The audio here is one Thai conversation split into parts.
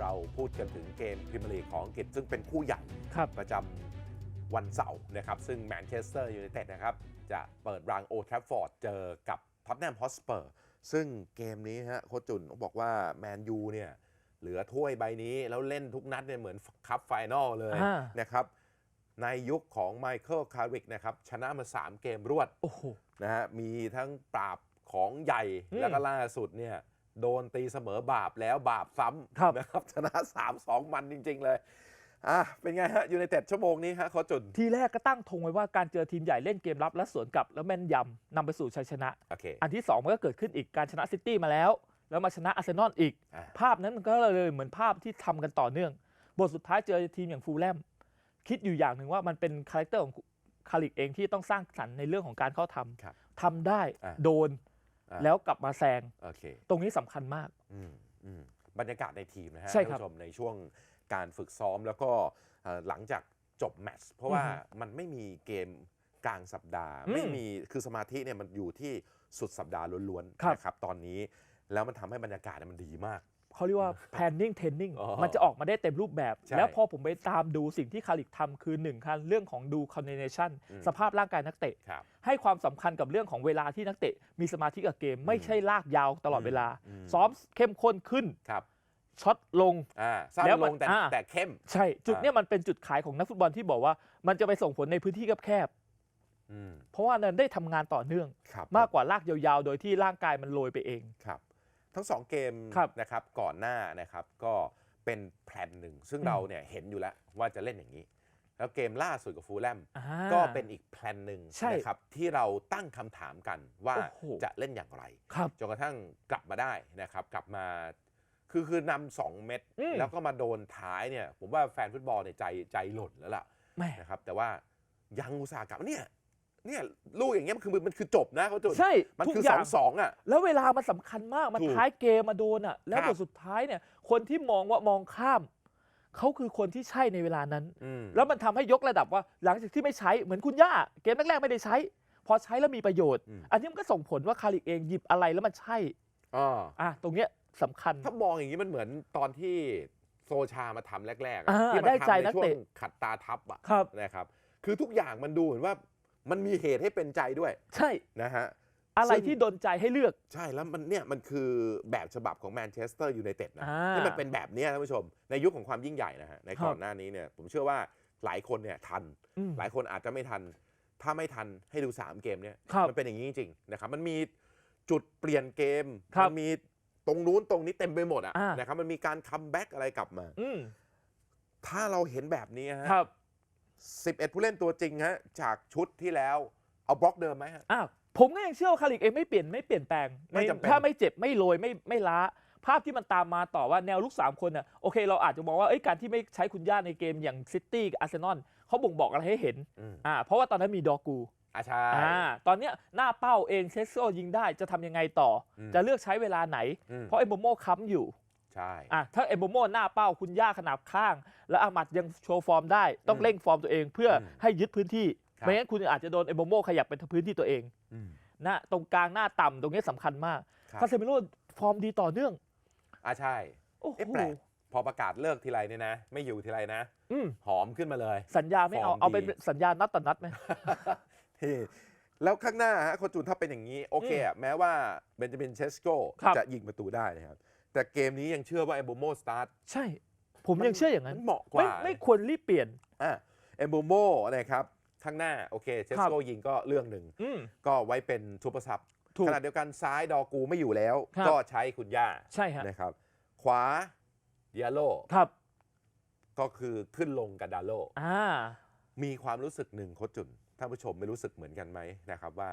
เราพูดกันถึงเกมพรีเมียร์ลีกของอังกฤษซึ่งเป็นคู่ใหญ่ครับ ประจำวันเสาร์นะครับ ซึ่งแมนเชสเตอร์ยูไนเต็ดนะครับ จะเปิดรังโอทรัฟฟอร์ดเจอกับท็อตแนมฮอสเปอร์ ซึ่งเกมนี้ฮะโคชจุนบอกว่าแมนยูเนี่ย เหลือถ้วยใบนี้แล้วเล่นทุกนัดเนี่ยเหมือนคัพไฟนอลเลยอ่านะครับ ในยุคของไมเคิลคาริกนะครับ ชนะมา 3 เกมรวด โอ้โห นะฮะมีทั้งปราบของใหญ่อืม แล้วก็ล่าสุดเนี่ย โดนตีเสมอบาปแล้วบาปซ้ครับำนะครับชนะ 3-2 มันจริง ๆ เลยอะเป็นไงฮะยูไนเต็ดชั่วโมงนี้ฮะโคชจุนทีแรกก็ตั้งธงไว้ว่าการเจอทีมใหญ่เล่นเกมรับและสวนกลับแล้วแม่นยำนำไปสู่ชัยชนะโอเคอันที่ 2 มันก็เกิดขึ้นอีกการชนะซิตี้มาแล้ว แล้วมาชนะอาร์เซนอลอีกอะภาพนั้นมันก็เลยเหมือนภาพที่ทำกันต่อเนื่อง บทสุดท้ายเจอทีมอย่างฟูลแลมคิดอยู่อย่างหนึ่งว่ามันเป็นคาแรคเตอร์ของคาริกเองที่ต้องสร้างสรรค์ในเรื่องของการเข้าทำครับทำได้อะโดนอะ แล้วกลับมาแซงโอเคตรงนี้สำคัญมาก อืมอืมบรรยากาศในทีมนะฮะใช่ท่านครับผู้ชมในช่วงการฝึกซ้อมแล้วก็เอ่อหลังจากจบแมตช์เพราะว่าอือฮึมันไม่มีเกมกลางสัปดาห์ อืมไม่มีคือสมาธิเนี่ยมันอยู่ที่สุดสัปดาห์ล้วนครับ ๆนะครับตอนนี้แล้วมันทำให้บรรยากาศเนี่ยมันดีมาก เขาเรียกว่า planning training อ๋อมันจะออกมาได้เต็มรูปแบบใช่แล้วพอผมไปตามดูสิ่งที่คาริกทำคือหนึ่งคันเรื่องของดู coordination อืมสภาพร่างกายนักเตะครับให้ความสำคัญกับเรื่องของเวลาที่นักเตะ มีสมาธิกับเกม ไม่ใช่ลากยาวตลอดเวลาอืมซ้อมเข้มข้นขึ้นครับช็อตลงอ่าสั้นแล้วลมันงแต่อ่าแต่เข้ม ใช่ จุดอ่าเนี้ยมันเป็นจุดขายของนักฟุตบอลที่บอกว่า มันจะไปส่งผลในพื้นที่แคบอืมๆเพราะว่านั้นได้ทำงานต่อเนื่องครับมากกว่าลากยาวๆ โดยที่ร่างกายมันโรยไปเองครับ ทั้งสองเกมครับนะครับก่อนหน้านะครับก็เป็นแผนหนึ่ง ซึ่งอืมเราเนี่ยเห็นอยู่แล้วว่าจะเล่นอย่างนี้ แล้วเกมล่าสุดกับฟูลแลมอ่าก็เป็นอีกแผนหนึ่งใช่นะครับที่เราตั้งคำถามกันว่าโอ้โห จะเล่นอย่างไร ครับ จนกระทั่งกลับมาได้นะครับ กลับมาคือคือนำสองเม็ดอืม แล้วก็มาโดนท้ายเนี่ย ผมว่าแฟนฟุตบอลเนี่ยใจใจหล่นแล้วล่ะแม่นะครับ แต่ว่ายังอุตส่าห์กลับเนี่ย เนี่ยลูกอย่างเงี้ยมันคือมันคือจบนะเขาจุดใช่มันทุกคืออสอย่างงสองอะ แล้วเวลามันสำคัญมากมันถูกท้ายเกมมาโดนอะ แล้วครับ บทสุดท้ายเนี่ย คนที่มองว่ามองข้ามเขาคือคนที่ใช่ในเวลานั้น อืม แล้วมันทำให้ยกระดับว่าหลังจากที่ไม่ใช้เหมือนคุณย่า เกมแรกๆไม่ได้ใช้ พอใช้แล้วมีประโยชน์ อืม อันนี้มันก็ส่งผลว่าคาริกเองหยิบอะไรแล้วมันใช่อ่า อะตรงเนี้ยสำคัญ ถ้ามองอย่างนี้มันเหมือนตอนที่โซชามาทำแรกๆอะอ่าที่มาได้ใจทำในนักช่วงเตะ ขัดตาทับอะครับ นะครับ คือทุกอย่างมันดูเหมือนว่า มันมีเหตุให้เป็นใจด้วยใช่ นะฮะ อะไรซึ่ง ที่ดนใจให้เลือก ใช่แล้วมันเนี่ยมันคือแบบฉบับของแมนเชสเตอร์ยูไนเต็ดนะอ่าที่มันเป็นแบบเนี้ยท่านผู้ชม ในยุคของความยิ่งใหญ่นะฮะในครับก่อนหน้านี้เนี่ยผมเชื่อว่าหลายคนเนี่ยทัน อืม หลายคนอาจจะไม่ทัน ถ้าไม่ทันให้ดู 3 เกมเนี่ยครับมันเป็นอย่างนี้จริงๆนะครับมันมีจุดเปลี่ยนเกมครับมัมีตรงนู้นตรงนี้เต็มไปหมดอะอ่านนะครับมันมีการคัมแบ็กอะไรกลับมา อืมถ้าเราเห็นแบบนี้ฮะครับ 11 ผู้เล่นตัวจริงฮะจากชุดที่แล้วเอาบล็อกเดิมไหมฮะ อ้าวผมก็ยังเชื่อว่าคาริกเองไม่เปลี่ยนไม่เปลี่ยนแปลงไม่จำเป็นถ้าไม่เจ็บไม่โรยไม่ไม่ล้า ภาพที่มันตามมาต่อว่าแนวลุกสามคนน่ะโอเค เราอาจจะมองว่าเอ้ยการที่ไม่ใช้คุณย่าในเกมอย่างซิตี้กับอาร์เซนอลเขาบ่งบอกอะไรให้เห็นอืม อ่าเพราะว่าตอนนั้นมีดอกูอะใช่อ่าตอนเนี้ยหน้าเป้าเองเซสโซยิงได้จะทำยังไงต่ออม จะเลือกใช้เวลาไหน อืมเพราะเอมโบโมค้ำอยู่ ใช่อะถ้าเอมโบโมหน้าเป้าคุณย่าขนาบข้าง แล้วอามัดยังโชว์ฟอร์มได้ ต้องอืมเร่งฟอร์มตัวเองเพื่ออมให้ยึดพื้นที่ครับไม่งั้นคุณอาจจะโดนเอมโบโมขยับเป็นพื้นที่ตัวเองอืมหน้าตรงกลางหน้าต่ำตรงนี้สำคัญมากครับคาเซมิโร่ฟอร์มดีต่อเนื่องอะใช่โอ้โหเอ๊ะแปลกพอประกาศเลิกทีไรเนี่ยนะ ไม่อยู่ทีไรนะอืมหอมขึ้นมาเลย สัญญาไม่เอาฟอร์มเอาเป็นดีสัญญานัดต่อนัดไหมที่แล้วข้างหน้าฮะโคชจูนถ้าเป็นอย่างนี้ โอเคอะแม้ว่าเบนจามินเชสโกครับจะยิงประตูได้นะครับ แต่เกมนี้ยังเชื่อว่าเอมโบโมสตาร์ทใช่ ผมยังเชื่ออย่างนั้นเหมาะกไม่ว่าไม่ควรรีบเปลี่ยน อะเอมโบโมนะครับข้างหน้าโอเคเชสโกยิงก็เรื่องหนึ่ง อืม ก็ไว้เป็นซูเปอร์ซับถูกขณะเดียวกันซ้ายดอกูไม่อยู่แล้ว ครับ ก็ใช้คุณย่าใช่ฮะนะครับ ขวาดิอาโลครับก็คือขึ้นลงกับดาโล อ่า มีความรู้สึกหนึ่งโคชจุนท่านผู้ชมไม่รู้สึกเหมือนกันไหมนะครับว่า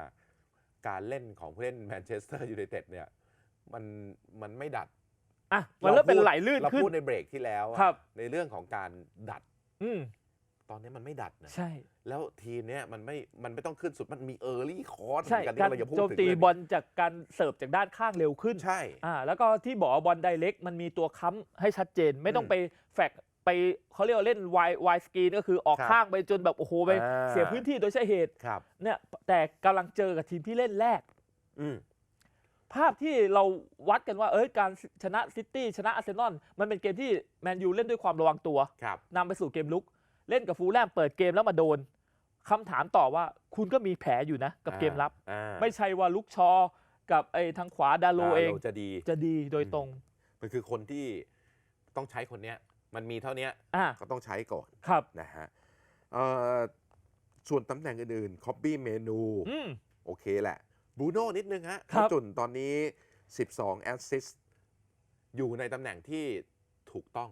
การเล่นของผู้เล่นแมนเชสเตอร์ยูไนเต็ดเนี่ยมันมันไม่ดัด อะมันเริ่มเป็นไหลลื่นเราขึ้น พูดในเบรกที่แล้วอะครับ ในเรื่องของการดัด อืมตอนนี้มันไม่ดัดนะ ใช่ แล้วทีมเนี้ยมันไม่ มันไม่ต้องขึ้นสุด มันมีเออร์ลี่คอร์สเหใช่มือนกันการที่เราจะพูดโจมถึงตีเรื่องบอนี้ลจากการเสิร์ฟจากด้านข้างเร็วขึ้น ใช่ อ่าแล้วก็ที่บอกว่าบอลไดเล็กมันมีตัวค้ำให้ชัดเจน ไม่ต้องอืมไปแฟกไปเขาเรียกว่าเล่นวายวายสกรีนก็คือออกครับข้างไปจนแบบโอ้โหไปอ่า เสียพื้นที่โดยใช่เหตุครับ เนี่ยแต่กำลังเจอกับทีมที่เล่นแรก อืม ภาพที่เราวัดกันว่าเอ้ยการชนะซิตี้ชนะอาร์เซนอลมันเป็นเกมที่แมนยูเล่นด้วยความระวังตัวครับนำไปสู่เกมลุก เล่นกับฟูลแลมเปิดเกมแล้วมาโดนคำถามต่อว่าคุณก็มีแผลอยู่นะ กับเกมรับ อ่าไม่ใช่ว่าลุกชอ กับไอ้ทางขวาดาโลเองาจะดี จะดีโดยตรงมันคือคนที่ต้องใช้คนเนี้ย มันมีเท่าเนี้ยอ่าก็ต้องใช้ก่อนครับนะฮะเอ่อส่วนตำแหน่งอื่นๆคอบบี้เมนู อืมโอเคแหละ บูโน่นิดนึงฮะครับ จุนตอนนี้ 12 แอสซิสต์อยู่ในตำแหน่งที่ถูกต้อง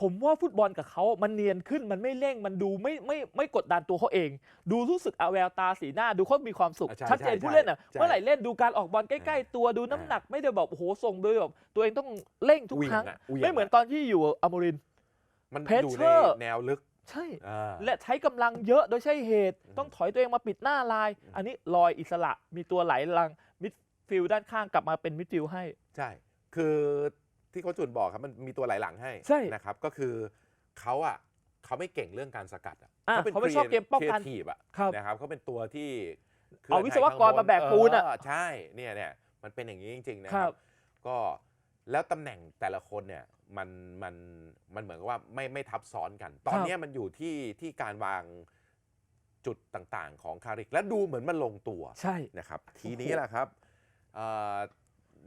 ผมว่าฟุตบอลกับเขามันเนียนขึ้นมันไม่เร่งมันดูไม่ไม่ไม่กดดันตัวเขาเอง ดูรู้สึกเอาแววตาสีหน้าดูเขามีความสุข อะใช่ชัดเจนใช่ผู้เล่นอะใช่เมื่อไหร่เล่นดูการออกบอลใกล้ ๆ ตัวดูน้ำหนักไม่ได้แบบโอ้โหส่งโดยแบบตัวเองต้องเร่งทุกวิ่งครั้งอะวิ่งไม่เหมือนตอนที่อยู่อโมรินทร์ มันเพชรอยู่เชในอร์แนวลึก ใช่ อ่า และใช้กำลังเยอะโดยใช่เหตุ อืมต้องถอยตัวเองมาปิดหน้าลาย อืม อันนี้ลอยอิสระมีตัวไหลลังมิดฟิลด์ด้านข้างกลับมาเป็นมิดฟิลด์ให้ ใช่ คือที่เขาจุนบอกครับมันมีตัวไหลหลังให้ใช่นะครับ ก็คือเขาอะเขาไม่เก่งเรื่องการสกัดอะอะเขาไม่ชอบเกมป้องกัน ทีบอะครับ นะครับเขาเป็นตัวที่เอาวิศวกรมาแบกปูนอะเใช่เนี่ยเนี่ยมันเป็นอย่างนี้จริง ๆ นะคครัรับ บ ก็แล้วตำแหน่งแต่ละคนเนี่ย มันมันมันเหมือนกับว่าไม่ไม่ทับซ้อนกัน ตอนครับเนี้ยมันอยู่ที่ที่การวางจุดต่างๆ ของคาริกและดูเหมือนมันลงตัวใช่ นะครับ ทีนี้แหละครับเอ่อ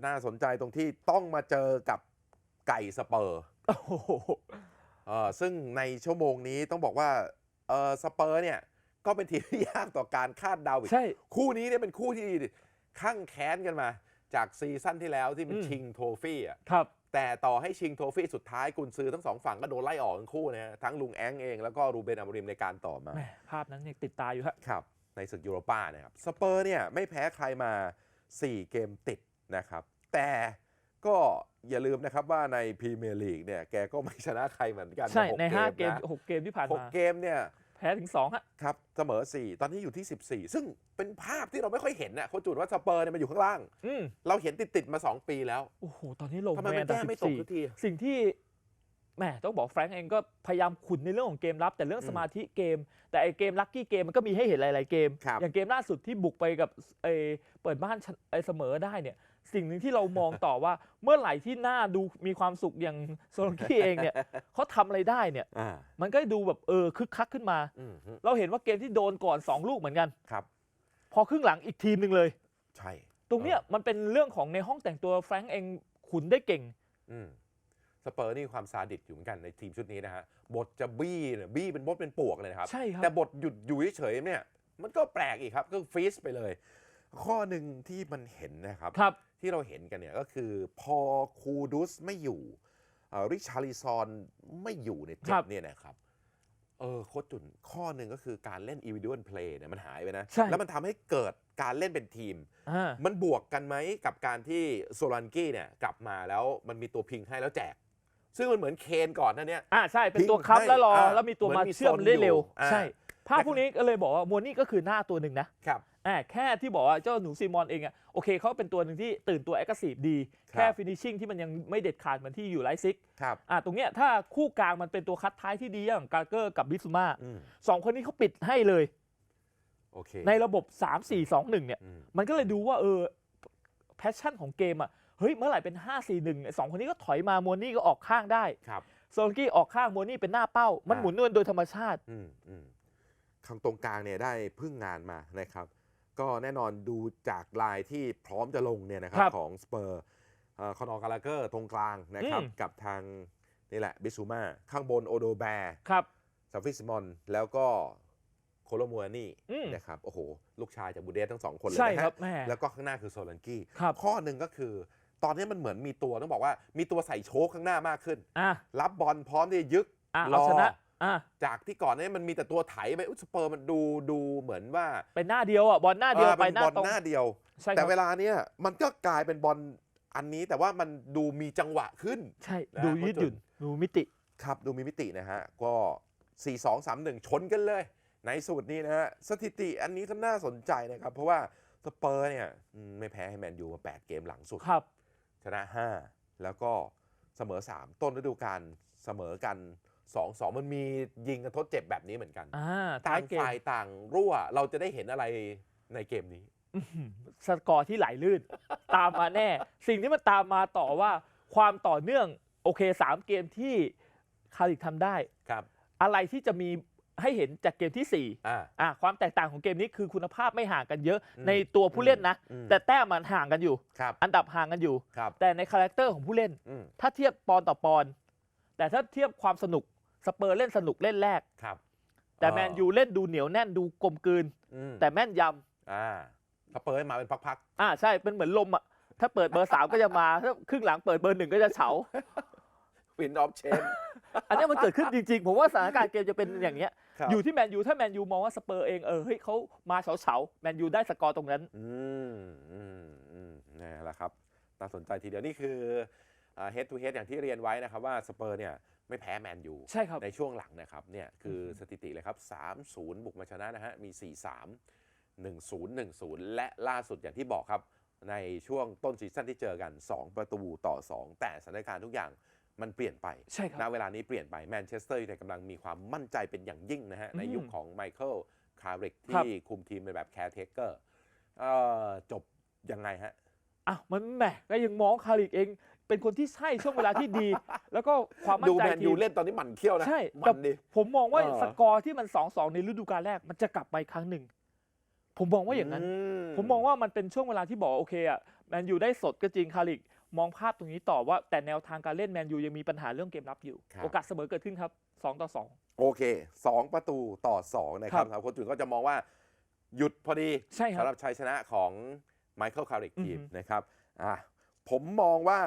น่าสนใจตรงที่ต้องมาเจอกับไก่สเปอร์โอ้โหเอ่อซึ่งในชั่วโมงนี้ต้องบอกว่าเออสเปอร์เนี่ยก็เป็นทีมที่ยากต่อการคาดเดาอีก ใช่ คู่นี้เนี่ยเป็นคู่ที่ข้างแค้นกันมา จากซีซั่นที่แล้วที่มันอืม ชิงโทฟี่อะ ครับ แต่ต่อให้ชิงโทฟี่สุดท้ายกุนซือทั้งสองฝั่งก็โดนไล่ออกทั้งคู่นะฮะทั้งลุงแองเองแล้วก็รูเบนอามริมในการต่อมาแหมภาพนั้นยังติดตาอยู่ฮะครับ ในศึกยูโรป้านะครับสเปอร์เนี่ยไม่แพ้ใครมา 4 เกมติดนะครับ แต่ก็อย่าลืมนะครับว่าในพรีเมียร์ลีกเนี่ยแกก็ไม่ชนะใครเหมือนกันใช่กใน 5 เกมนะ6เกมที่ผ่านหกมาเกมเนี่ย แพ้ถึง2ฮะ ครับเสมอ 4 ตอนนี้อยู่ที่ 14 ซึ่งเป็นภาพที่เราไม่ค่อยเห็นนะโคชจุนว่าสเปอร์เนี่ยมันอยู่ข้างล่าง อืมเราเห็นติด ๆ มา 2 ปีแล้ว โอ้โห ตอนนี้ลงทำไมแมมันนดัแก้บไม่ตกสักที14สิ่งที่ แหมต้องบอกแฟรงก์เองก็พยายามขุนในเรื่องของเกมรับ แต่เรื่องอืมสมาธิเกม แต่ไอเกมลัคกี้เกมมันก็มีให้เห็นหลาย ๆ เกม ครับอย่างเกมล่าสุดที่บุกไปกับไอเปิดบ้านชนะไอเสมอได้เนี่ย สิ่งหนึ่งที่เรามองต่อว่า เมื่อไหร่ที่หน้าดูมีความสุขอย่างโซโลกี้เองเนี่ย เขาทำอะไรได้เนี่ย อ่ามันก็ดูแบบเออคึกคักขึ้นมา อืมฮึเราเห็นว่าเกมที่โดนก่อนสองลูกเหมือนกัน ครับ พอครึ่งหลังอีกทีมหนึ่งเลย ใช่ ตรงเนี้ยมันเป็นเรื่องของในห้องแต่งตัวแฟรงก์เองขุนได้เก่ง อืมส เปอร์นี่ความซาดิสอยู่เหมือนกันในทีมชุดนี้นะฮะบทจะบี้เนี่ยบี้เป็นบทเป็นปวกเลยนะครับ ใช่ครับ แต่บทหยุดอยู่เฉยๆเนี่ย มันก็แปลกอีกครับก็ฟรีสไปเลย ข้อหนึ่งที่มันเห็นนะครับ ครับ ที่เราเห็นกันเนี่ยก็คือพอคูดุสไม่อยู่เอ่อริชาริซอนไม่อยู่ในยเจ็ครับบ เนี่ยนะครับเออโคชจุนข้อหนึ่งก็คือการเล่น individual play เนี่ยมันหายไปนะ ใช่ แล้วมันทำให้เกิดการเล่นเป็นทีม อ่า มันบวกกันไหมกับการที่โซลันกี้เนี่ยกลับมาแล้วมันมีตัวพิงให้แล้วแจก ซึ่งมันเหมือนเคนก่อนหนั่นเนี่ย อ่าใช่เป็นตัวทิ้งค้ำแล้วรอให้อ่าแล้วมีตัวเหมืมาอนมีเชื่อมโซนได้เร็วอยู่อ่า ใช่ภาพนะครับพวกนี้ก็เลยบอกว่ามัวนี่ก็คือหน้าตัวหนึ่งนะครับ อ่าแค่ที่บอกว่าเจ้าหนูซีมอนเองอะโอเคเขาเป็นตัวหนึ่งที่ตื่นตัวแอคทีฟดี ครับ แค่ฟินิชชิ่งที่มันยังไม่เด็ดขาดเหมือนที่อยู่ไลฟ์ซิกครับอ่าตรงเนี้ยถ้าคู่กลางมันเป็นตัวคัดท้ายที่ดีอย่างกาเกอร์กับบิซูมาอืมสองคนนี้เขาปิดให้เลย โอเคในระบบ 3 4 2 1เนี่ย อืม มันก็เลยดูว่าเออแพชชั่นของเกมอะ เฮ้ยเมื่อไหร่เป็น 5 4 1ไอ้สองคนนี้ก็ถอยมามัวนี่ก็ออกข้างได้ครับโซลกี้ออกข้างมัวนี่เป็นหน้าเป้า มันอ่าหมุนนวลโดยธรรมชาติอืมอืมข้างตรงกลางเนี่ยได้พึ่งงานมานะครับ ก็แน่นอนดูจากลายที่พร้อมจะลงเนี่ยนะครับครับของสเปอร์คอนอร์กาลาเกอร์ตรงกลางนะครับอืมกับทางนี่แหละบิซูมาข้างบนโอโดแบร์ครับซาฟิสมอนแล้วก็โคโลมัวนี่อืมนะครับโอ้โห ลูกชายจากบูเดสทั้งสองคนเลยใช่นะครัฮะบแม่แล้วก็ข้างหน้าคือโซลันกี้ครับข้อหนึ่งก็คือ ตอนนี้มันเหมือนมีตัวต้องบอกว่า มีตัวใส่โชคข้างหน้ามากขึ้น อะรับบอลพร้อมที่จะยึกอะรเอาอชนะอะจากที่ก่อนเนี้มันมีแต่ตัวไถไปอุยสเปอร์มันดูดูเหมือนว่าเป็นหน้าเดียวอะบอลหน้าเดียวออไปเป็นหน้าบอลตรงหน้าเดียว ใช่คแต่รับเวลาเนี้ยมันก็กลายเป็นบอลอันนี้แต่ว่ามันดูมีจังหวะขึ้น ใช่นะดูเพราะยืดหยุ่นจุดดูมิติ ครับดูมีมิตินะฮะ ก็ 4 2 3 1 ชนกันเลย ในสูตรนี้นะฮะ สถิติอันนี้ก็น่าสนใจนะครับ เพราะว่าสเปอร์เนี่ยอืมไม่แพ้ให้แมนยูมา 8 เกมหลังสุด ครับ ชนะ 5 แล้วก็เสมอ 3 ต้นฤดูกาลเสมอกัน2 2มันมียิงกันทดเจ็บแบบนี้เหมือนกันอ่าท้าต่ายงเกมฝ่ายต่างรั่วเราจะได้เห็นอะไรในเกมนี้ สกอร์ที่ไหลลื่น ตามมาแน่ สิ่งที่มันตามมาต่อว่าความต่อเนื่อง โอเคสามเกมที่คาริกทำได้ครับ อะไรที่จะมี ให้เห็นจากเกมที่สี่อ่า อะความแตกต่างของเกมนี้คือคุณภาพไม่ห่างกันเยอะอืมในตัวผู้เล่นนะ อืม แต่แต้มมันห่างกันอยู่ ครับ อันดับห่างกันอยู่ ครับแต่ในคาแรคเตอร์ของผู้เล่น อืมถ้าเทียบปอนต่อปอน แต่ถ้าเทียบความสนุกสเปอร์เล่นสนุกเล่นแรก ครับแต่แมนยูเล่นดูเหนียวแน่นดูกลมกลืน อืมแต่แม่นยำอ่าเขาเปิดให้มาเป็นพักอ่าใช่เป็นเหมือนลมอะถ้าเปิดเบอร์สามก็จะมาถ้าครึ่งหลังเปิดเบอร์หนึ่งก็จะเฉา ๆวินออฟเชน อันนี้มันเกิดขึ้นจริงๆ ผมว่าสถานการณ์เกมจะเป็นอย่างเงี้ย ครับ อยู่ที่แมนยูถ้าแมนยูมองว่าสเปอร์เองเออเฮ้ยเขามาเฉาๆแมนยูได้สกอร์ตรงนั้น อืมอืมอืมนี่แหละครับน่าสนใจทีเดียวนี่คือเฮดทูเฮดอย่างที่เรียนไว้นะครับว่าสเปอร์เนี่ยไม่แพ้แมนยูใช่ครับ ในช่วงหลังนะครับเนี่ยคืออมสถิติเลยครับ 3-0 บุกมาชนะนะฮะมี 4-3 1-0 1-0 และล่าสุดอย่างที่บอกครับ ในช่วงต้นซีซั่นที่เจอกัน 2 ประตูต่อ 2 แต่สถานการณ์ทุกอย่าง มันเปลี่ยนไปใช่ครัณบเวลานี้เปลี่ยนไปแมนเชสเตอร์ยูไนเต็ดกำลังมีความมั่นใจเป็นอย่างยิ่งนะฮะ ในยุคอืมของไมเคิลคาริกครับที่คุมทีมในแบบแคร์เทเกอร์จบยังไงฮะอะมันแหมก็ยังมองคาริกเองเป็นคนที่ใช่ช่วงเวลาที่ดี แล้วก็ความมั่ดูนใจแมนทียูมเล่นตอนนี้หมันเขี้ยวนะใช่มัแต่นดิผมมองว่าเออสกอร์ที่มัน2อสในฤดูกาลแรกมันจะกลับมาอีกครั้งหนึ่งผมมองว่าอย่างนั้น ผมมองว่ามันเป็นช่วงเวลาที่บอกโอเคอะแมนยูได้สดก็จริงคาริก มองภาพตรงนี้ต่อว่าแต่แนวทางการเล่นแมนยูยังมีปัญหาเรื่องเกมรับอยู่ ครับ โอกาสเสมอเกิดขึ้นครับ 2 ต่อ โอเค 2 ประตูต่อ 2 นะครับครับทางโค้ชจุนก็จะมองว่าหยุดพอดี2 ใช่ครัสำบ หรับชัยชนะของไมเคิลคาริกอือทีมฮึนะครับอะผมมองว่า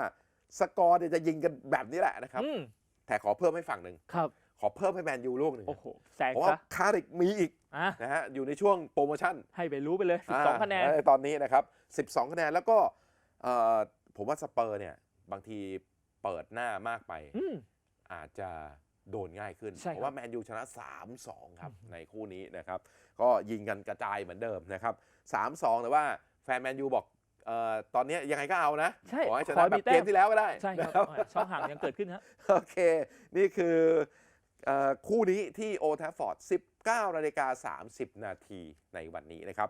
สกอร์เนี่ยจะยิงกันแบบนี้แหละนะครับ อืมแต่ขอเพิ่มให้ฝั่งหนึ่ง ครับ ขอเพิ่มให้แมนยูลูกหนึ่งโอ้โห แสงเพราะว่าซะคาริกมีอีกอะนะฮะอยู่ในช่วงโปรโมชั่นให้ไปรู้ไปเลยอ่า12คะแนน เออตอนนี้นะครับ 12 คะแนนแล้วก็เอ่อ ผมว่าสเปอร์เนี่ยบางทีเปิดหน้ามากไป อืม อาจจะโดนง่ายขึ้น ใช่ครับ เพราะว่าแมนยูชนะ 3-2 ครับ ในคู่นี้นะครับ ก็ยิงกันกระจายเหมือนเดิมนะครับ 3-2 แต่ว่าแฟนแมนยูบอกเอ่อตอนนี้ยังไงก็เอานะ ใช่ขอให้ชขอนะให้แบมีบแต้เกมม ที่แล้วก็ได้ใช่ครับนะ ช่องห่างยังเกิดขึ้นฮะ โอเค นี่คือเอ่อคู่นี้ที่โอทัฟฟอร์ด 19 นาฬิกา 30 นาทีในวันนี้นะครับ